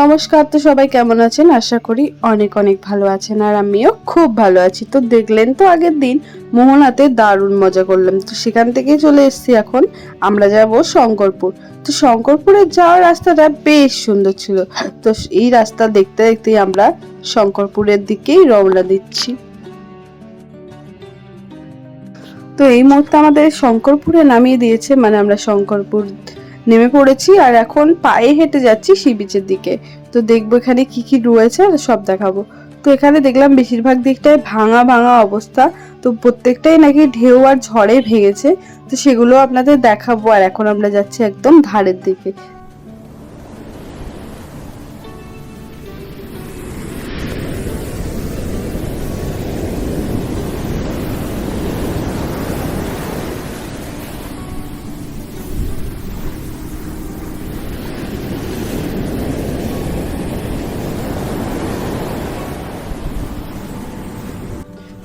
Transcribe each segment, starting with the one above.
নমস্কার, তো সবাই কেমন আছেন? আশা করি অনেক অনেক ভালো আছেন আর আমিও খুব ভালো আছি। তো দেখলেন তো আগের দিন মোহনাতে দারুণ মজা করলাম। তো সেখান থেকেই চলে এসেছি এখন। আমরা যাব শঙ্করপুর। তো শঙ্করপুরের যাওয়ার রাস্তাটা বেশ সুন্দর ছিল। তো এই রাস্তা দেখতে দেখতেই আমরা শঙ্করপুরের দিকেই রওনা দিচ্ছি। তো এই মুহূর্তে আমাদের শঙ্করপুরে নামিয়ে দিয়েছে মানে আমরা শঙ্করপুর নেমে পড়েছি আর এখন পায়ে হেঁটে যাচ্ছি সি বিচের দিকে। তো দেখব এখানে কি কি রয়েছে সব দেখাবো। তো এখানে দেখলাম বেশিরভাগ দিকটাই ভাঙা ভাঙা অবস্থা। তো প্রত্যেকটাই নাকি ঢেউ আর ঝড়ে ভেঙেছে। তো সেগুলো আপনাদের দেখাবো আর এখন আমরা যাচ্ছি একদম ধারের দিকে।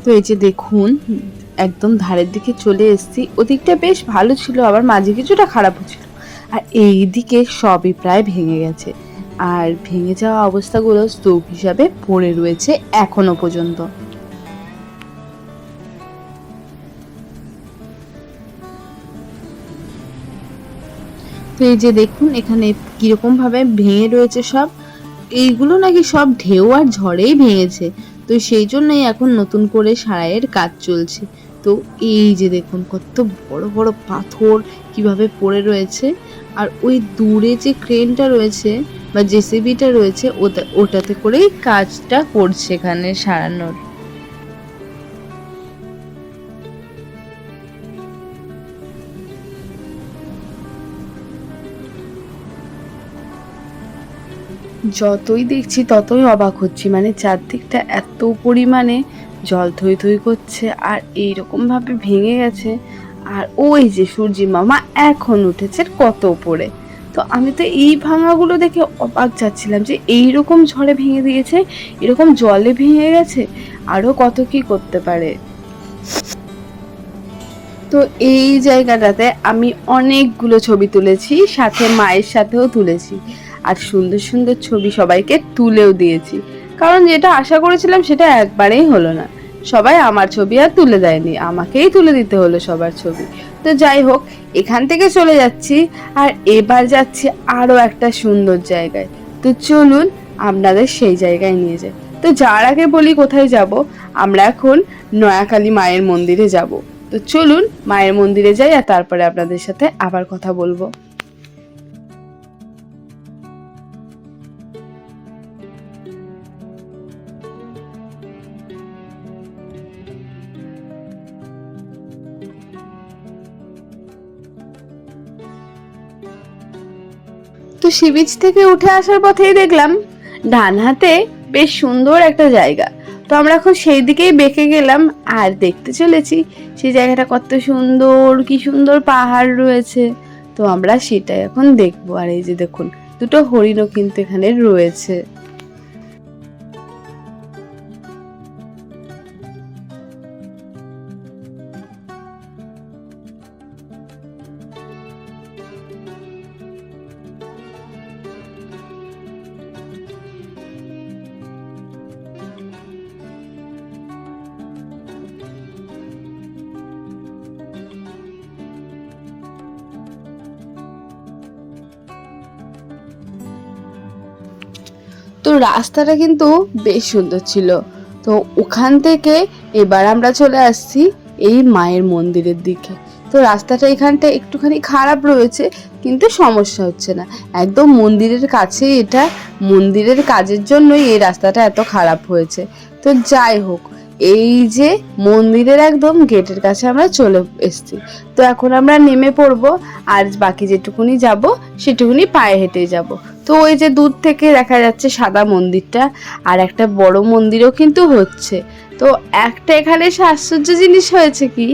তো এই যে দেখুন, একদম ধারের দিকে চলে এসেছি। ওদিকটা বেশ ভালো ছিল, আবার মাঝে কিছুটা খারাপও ছিল। আর এই দিকে সবই প্রায় ভেঙে গেছে। আর ভেঙে যাওয়া অবস্থাগুলো স্তূপ হিসাবে পড়ে রয়েছে এখনও পর্যন্ত। তো এই যে দেখুন, এখানে কীরকম ভাবে ভেঙে রয়েছে সব। এইগুলো নাকি সব ঢেউ আর ঝড়েই ভেঙেছে। তো সেই জন্যই এখন নতুন করে সারাইয়ের কাজ চলছে। তো এই যে দেখুন, কত বড় বড় পাথর কীভাবে পড়ে রয়েছে। আর ওই দূরে যে ক্রেনটা রয়েছে বা জেসিবিটা রয়েছে, ওটা, ওটাতে করেই কাজটা করছে এখানে সারানোর। যতই দেখছি ততই অবাক হচ্ছি। মানে চারদিকটা এত পরিমাণে জল থই থই করছে আর এইরকম ভাবে ভেঙে গেছে। আর ওই যে সূর্যি মামা এখন উঠেছে কত উপরে। তো আমি তো এই ভাঙাগুলো দেখে অবাক যাচ্ছিলাম যে এই রকম ঝড়ে ভেঙে দিয়েছে, এরকম জলে ভেঙে গেছে, আরও কত কি করতে পারে? তো এই জায়গাটাতে আমি অনেকগুলো ছবি তুলেছি, সাথে মায়ের সাথেও তুলেছি। আর সুন্দর সুন্দর ছবি সবাইকে তুলেও দিয়েছি। কারণ যেটা আশা করেছিলাম সেটা একবারেই হলো না। সবাই আমার ছবি আর তুলে দেয়নি, আমাকেই তুলে দিতে হলো সবার ছবি। তো যাই হোক, এখান থেকে চলে যাচ্ছি আর এবার যাচ্ছি আরও একটা সুন্দর জায়গায়। তো চলুন, আপনাদের সেই জায়গায় নিয়ে যাই। তো যার আগে বলি কোথায় যাব? আমরা এখন নয়াকালী মায়ের মন্দিরে যাব। তো চলুন, মায়ের মন্দিরে যাই আর তারপরে আপনাদের সাথে আবার কথা বলব। তো সি বিচ থেকে উঠে আসার পথেই দেখলাম ডান হাতে বেশ সুন্দর একটা জায়গা। তো আমরা এখন সেই দিকেই বেঁকে গেলাম আর দেখতে চলেছি সেই জায়গাটা কত সুন্দর, কি সুন্দর পাহাড় রয়েছে। তো আমরা সেটাই এখন দেখব। আর এই যে দেখুন, দুটো হরিণও কিন্তু এখানে রয়েছে। রাস্তাটা কিন্তু বেশ সুন্দর ছিল। তো ওখান থেকে এবার আমরা চলে আসছি এই মায়ের মন্দিরের দিকে। তো রাস্তাটা এখানটা একটুখানি খারাপ রয়েছে, কিন্তু সমস্যা হচ্ছে না। একদম মন্দিরের কাছে এটা, মন্দিরের কাজের জন্যই এই রাস্তাটা এত খারাপ হয়েছে। তো যাই হোক, এই যে মন্দিরের একদম গেটের কাছে আমরা চলে এসছি। তো এখন আমরা নেমে পড়ব, আর বাকি যেটুকুনি যাব, সেটুকুনি পায়ে হেঁটে যাব। তো ওই যে দূর থেকে দেখা যাচ্ছে সাদা মন্দিরটা আর একটা বড় মন্দিরও কিন্তু হচ্ছে। তো একটা এখানে এসে আশ্চর্য জিনিস হয়েছে কি?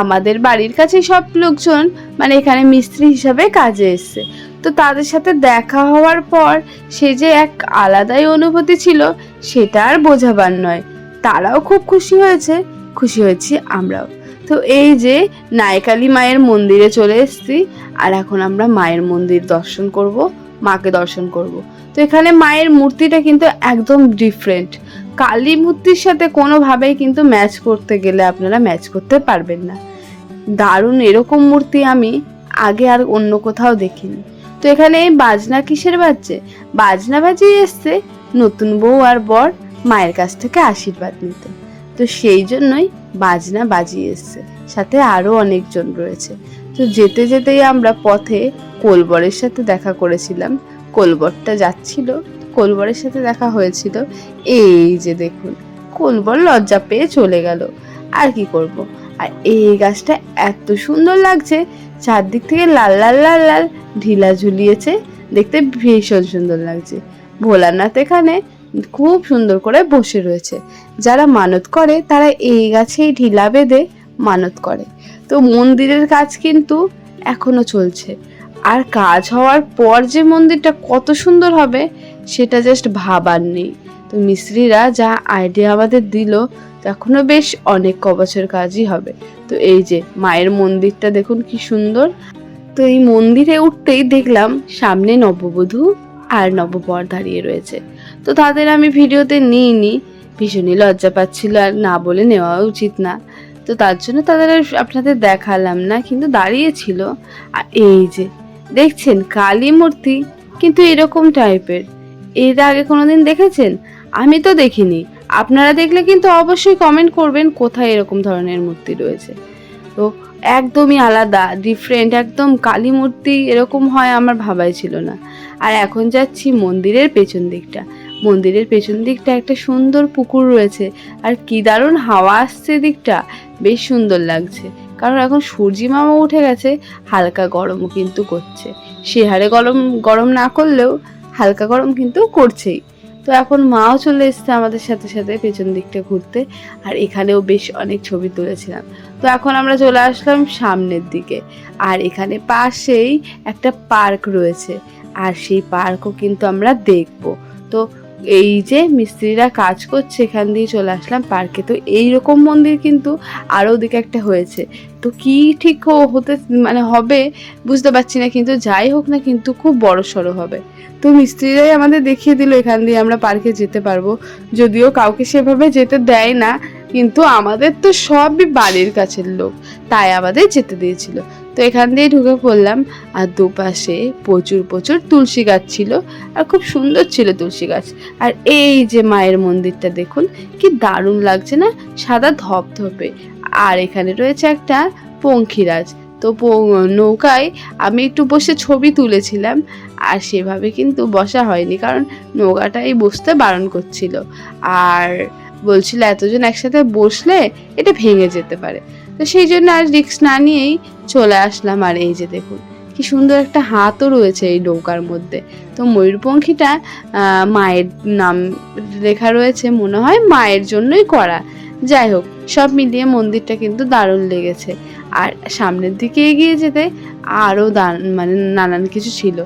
আমাদের বাড়ির কাছে সব লোকজন মানে এখানে মিস্ত্রি হিসাবে কাজে এসছে। তো তাদের সাথে দেখা হওয়ার পর সে যে এক আলাদাই অনুভূতি ছিল সেটা আর বোঝাবার নয়। তারাও খুব খুশি হয়েছে, খুশি হয়েছি আমরাও। তো এই যে নায়কালী মায়ের মন্দিরে চলে এসেছি আর এখন আমরা মায়ের মন্দির দর্শন করব। মাকে দর্শন করব। তো এখানে মায়ের মূর্তিটা কিন্তু একদম ডিফারেন্ট কালী মূর্তির সাথে কোনোভাবেই কিন্তু ম্যাচ করতে গেলে আপনারা ম্যাচ করতে পারবেন না। দারুণ এরকম মূর্তি আমি আগে আর অন্য কোথাও দেখিনি। তো এখানে বাজনা কিসের বাজছে? বাজনা বাজিয়ে এসছে নতুন বউ আর বর মায়ের কাছ থেকে আশীর্বাদ নিতে। তো সেই জন্যই বাজনা বাজিয়ে এসছে। সাথে আরও অনেকজন রয়েছে। তো যেতে যেতেই আমরা পথে কোলবরের সাথে দেখা করেছিলাম। কোলবরটা যাচ্ছিল, কোলবরের সাথে দেখা হয়েছিল। এই যে দেখুন, কোলবর লজ্জা পেয়ে চলে গেল। আর কি করব? আর এই গাছটা এত সুন্দর লাগছে, চারদিক থেকে লাল লাল লাল লাল ঢিলা ঝুলিয়েছে, দেখতে ভীষণ সুন্দর লাগছে। ভোলানাথ এখানে খুব সুন্দর করে বসে রয়েছে। যারা মানত করে, তারা এই গাছেই ঢিলা বেঁধে মানত করে। তো মন্দিরের কাজ কিন্তু এখনও চলছে। আর কাজ হওয়ার পর যে মন্দিরটা কত সুন্দর হবে, সেটা জাস্ট ভাবার নেই। তো মিস্ত্রিরা যা আইডিয়া আমাদের দিল এখনও বেশ অনেক ক বছর কাজই হবে। তো এই যে, মায়ের মন্দিরটা দেখুন কি সুন্দর। তো এই মন্দিরে উঠতেই দেখলাম সামনে নববধূ আর নববর দাঁড়িয়ে রয়েছে। তো তাদের আমি ভিডিওতে নিইনি, ভীষণই লজ্জা পাচ্ছিল আর না বলে নেওয়া উচিত না। তো তার জন্য তাদের আপনাদের দেখালাম না, কিন্তু দাঁড়িয়েছিল আর এই যে দেখছেন কালী মূর্তি, কিন্তু এরকম টাইপের এর আগে কোনোদিন দেখেছেন? আমি তো দেখিনি। আপনারা দেখলে কিন্তু অবশ্যই কমেন্ট করবেন কোথায় এরকম ধরনের মূর্তি রয়েছে। তো একদমই আলাদা ডিফারেন্ট একদম কালী মূর্তি এরকম হয় আমার ভাবাই ছিল না। আর এখন যাচ্ছি মন্দিরের পেছন দিকটা। মন্দিরের পেছন দিকটা একটা সুন্দর পুকুর রয়েছে। আর কি দারুণ হাওয়া আসছে দিকটা বেশ সুন্দর লাগছে। কারণ এখন সূর্যি মামা উঠে গেছে, হালকা গরমও কিন্তু করছে। সে হারে গরম গরম না করলেও হালকা গরম কিন্তু করছেই। তো এখন মাও চলে এসছে আমাদের সাথে সাথে পেছন দিকটা ঘুরতে, আর এখানেও বেশ অনেক ছবি তুলেছিলাম। তো এখন আমরা চলে আসলাম সামনের দিকে, আর এখানে পাশেই একটা পার্ক রয়েছে, আর সেই পার্কও কিন্তু আমরা দেখব। তো এই যে মিস্ত্রিরা কাজ করছে, এখান দিয়ে চলে আসলাম পার্কে। তো এই রকম মন্দির কিন্তু আরও দিকে একটা হয়েছে। তো কি ঠিক হতে মানে হবে বুঝতে পারছি না, কিন্তু যাই হোক না, কিন্তু খুব বড় সড়ো হবে। তো মিস্ত্রিরাই আমাদের দেখিয়ে দিল, এখান দিয়ে আমরা পার্কে যেতে পারব। যদিও কাউকে সেভাবে যেতে দেয় না, কিন্তু আমাদের তো সবই বাড়ির কাছের লোক, তাই আমাদের যেতে দিয়েছিল। তো এখান দিয়ে ঢুকে পড়লাম আর দুপাশে প্রচুর প্রচুর তুলসী গাছ ছিল আর খুব সুন্দর ছিল তুলসী গাছ। আর এই যে মায়ের মন্দিরটা দেখুন, কি দারুণ লাগছে না? সাদা ধপধপে। আর এখানে রয়েছে একটা পঙ্খিরাজ। তো নৌকায় আমি একটু বসে ছবি তুলেছিলাম আর সেভাবে কিন্তু বসা হয়নি কারণ নৌকাটাই বসতে বারণ করছিল। আর বলছিল এতজন একসাথে বসলে এটা ভেঙে যেতে পারে। তো সেই জন্য আর রিক্স না নিয়েই চলে আসলাম। আর এই যে দেখুন, কি সুন্দর একটা হাতও রয়েছে এই নৌকার মধ্যে। তো ময়ূরপঙ্খীটা মায়ের নাম লেখা রয়েছে মনে হয় মায়ের জন্যই করা। যাই হোক, সব মিলিয়ে মন্দিরটা কিন্তু দারুণ লেগেছে। আর সামনের দিকে এগিয়ে যেতে আরও দান মানে নানান কিছু ছিল।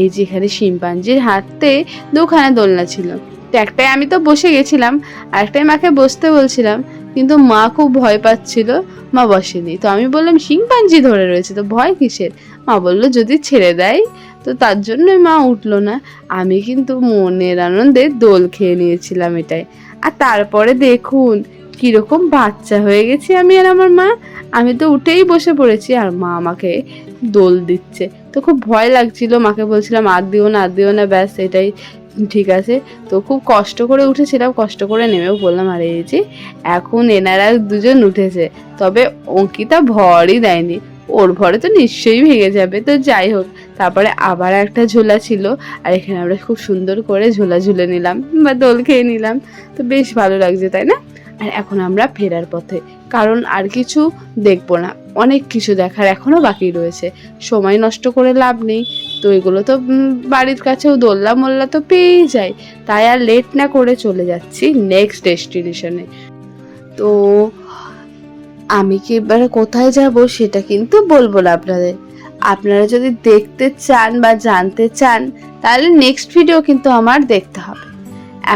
এই যেখানে শিম্পাঞ্জির হাতে দুখানা দোলনা ছিল। তো একটাই আমি তো বসে গেছিলাম আর একটাই মাকে বসতে বলছিলাম, কিন্তু মা খুব ভয় পাচ্ছিল। মা বসেনি। তো আমি বললাম শিম্পাঞ্জি ধরে রয়েছে, তো ভয় কিসের? মা বলল, যদি ছেড়ে দেয়, তো তার জন্যই মা উঠল না। আমি কিন্তু মনের আনন্দে দোল খেয়ে নিয়েছিলাম এটাই। আর তারপরে দেখুন, কীরকম বাচ্চা হয়ে গেছি আমি আর আমার মা। আমি তো উঠেই বসে পড়েছি আর মা আমাকে দোল দিচ্ছে। তো খুব ভয় লাগছিল, মাকে বলছিলাম, আর দিও না, আর দিও না, ব্যাস, এটাই ঠিক আছে। তো খুব কষ্ট করে উঠেছিলাম, কষ্ট করে নেমেও বললাম, আর এই এখন এনারা দুজন উঠেছে। তবে অঙ্কিতা ভরই দেয়নি। ওর ভরে তো নিশ্চয়ই ভেঙে যাবে। তো যাই হোক, তারপরে আবার একটা ঝোলা ছিল, আর এখানে আমরা খুব সুন্দর করে ঝোলা ঝুলে নিলাম বা দোল খেয়ে নিলাম। তো বেশ ভালো লাগছে, তাই না? আর এখন আমরা ফেরার পথে, কারণ আর কিছু দেখব না। অনেক কিছু দেখার এখনও বাকি রয়েছে। সময় নষ্ট করে লাভ নেই। তো এগুলো তো বাড়ির কাছেও দোল্লা মোল্লা তো পেয়েই যায়। তাই আর লেট না করে চলে যাচ্ছি নেক্সট ডেস্টিনেশনে তো আমি কি এবারে কোথায় যাব সেটা কিন্তু বলব না আপনাদের। আপনারা যদি দেখতে চান বা জানতে চান, তাহলে নেক্সট ভিডিও কিন্তু আমার দেখতে হবে।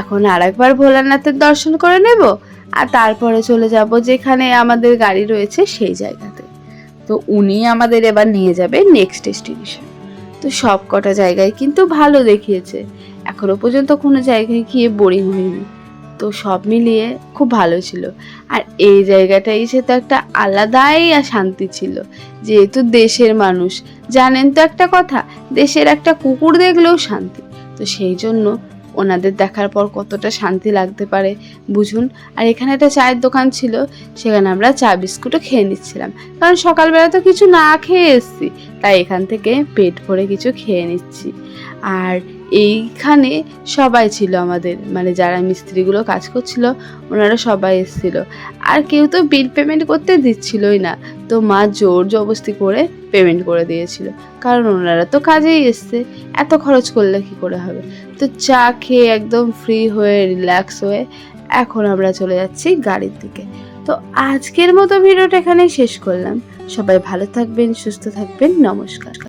এখন আরেকবার ভোলানাথের দর্শন করে নেব, আর তারপরে চলে যাব যেখানে আমাদের গাড়ি রয়েছে সেই জায়গাতে। তো উনি আমাদের এবার নিয়ে যাবে নেক্সট ডেস্টিনেশন তো সব কটা জায়গায় কিন্তু ভালো দেখিয়েছে। এখনও পর্যন্ত কোনো জায়গায় গিয়ে বোরিং হয়নি। তো সব মিলিয়ে খুব ভালো ছিল। আর এই জায়গাটা এসে তো একটা আলাদাই শান্তি ছিল। যেহেতু দেশের মানুষ। জানেন তো একটা কথা, দেশের একটা কুকুর দেখলেও শান্তি। তো সেই জন্য ওনাদের দেখার পর কতটা শান্তি লাগতে পারে, বুঝুন। আর এখানে একটা চায়ের দোকান ছিল, সেখানে আমরা চা বিস্কুটও খেয়ে নিচ্ছিলাম। কারণ সকালবেলা তো কিছু না খেয়ে এসছি, তাই এখান থেকে পেট ভরে কিছু খেয়ে নিচ্ছি। আর এইখানে সবাই ছিল আমাদের মানে যারা মিস্ত্রিগুলো কাজ করছিল, ওনারা সবাই এসেছিল। আর কেউ তো বিল পেমেন্ট করতে দিচ্ছিলই না। তো মা জোর জবস্তি করে পেমেন্ট করে দিয়েছিল। কারণ ওনারা তো কাজেই এসছে। এত খরচ করলে কি করে হবে? তো চা খেয়ে একদম ফ্রি হয়ে রিল্যাক্স হয়ে এখন আমরা চলে যাচ্ছি গাড়ির দিকে। তো আজকের মতো ভিডিওটা এখানেই শেষ করলাম। সবাই ভালো থাকবেন, সুস্থ থাকবেন। নমস্কার।